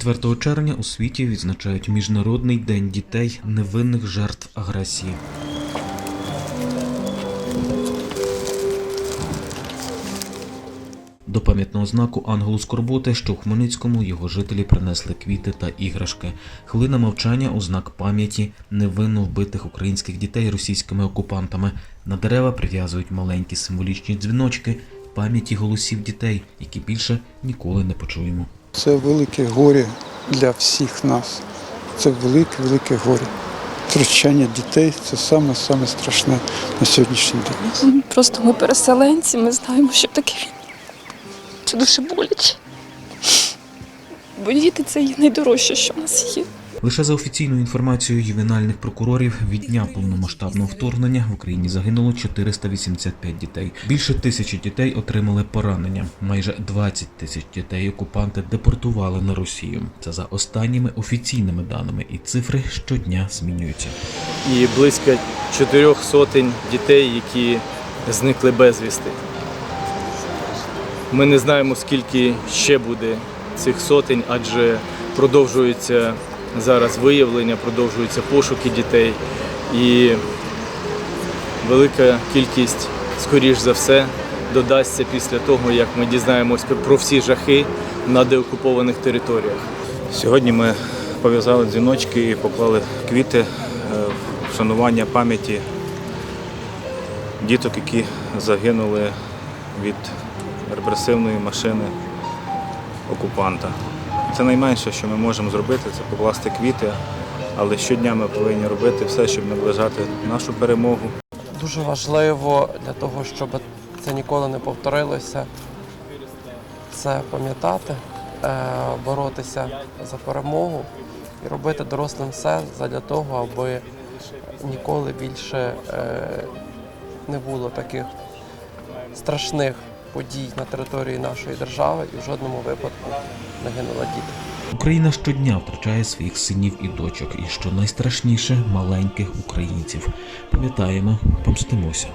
24 червня у світі відзначають Міжнародний день дітей невинних жертв агресії. До пам'ятного знаку ангелу скорботи, що у Хмельницькому його жителі принесли квіти та іграшки. Хвилина мовчання у знак пам'яті невинно вбитих українських дітей російськими окупантами. На дерева прив'язують маленькі символічні дзвіночки пам'яті голосів дітей, які більше ніколи не почуємо. Це велике горе для всіх нас. Це велике, велике горе. Втручання дітей це саме саме страшне на сьогоднішній день. Просто ми переселенці, ми знаємо, що таке війна. Це дуже боляче. Бо діти це найдорожче, що в нас є. Лише за офіційною інформацією ювенальних прокурорів від дня повномасштабного вторгнення в Україні загинуло 485 дітей. Більше тисячі дітей отримали поранення. Майже 20 тисяч дітей окупанти депортували на Росію. Це за останніми офіційними даними, і цифри щодня змінюються. і близько чотирьох сотень дітей, які зникли безвісти. Ми не знаємо, скільки ще буде цих сотень, адже продовжується зараз виявлення, продовжуються пошуки дітей. І велика кількість, скоріш за все, додасться після того, як ми дізнаємось про всі жахи на деокупованих територіях. Сьогодні ми пов'язали дзвіночки і поклали квіти е, вшанування пам'яті діток, які загинули від репресивної машини окупанта. Це найменше, що ми можемо зробити, це покласти квіти, але щодня ми повинні робити все, щоб наближати нашу перемогу. дуже важливо для того, щоб це ніколи не повторилося. Це пам'ятати, е, боротися за перемогу і робити дорослим все для того, аби ніколи більше е, не було таких страшних подій на території нашої держави і в жодному випадку не гинула діти. Україна щодня втрачає своїх синів і дочок, і що найстрашніше маленьких українців. Пам'ятаємо, помстимося.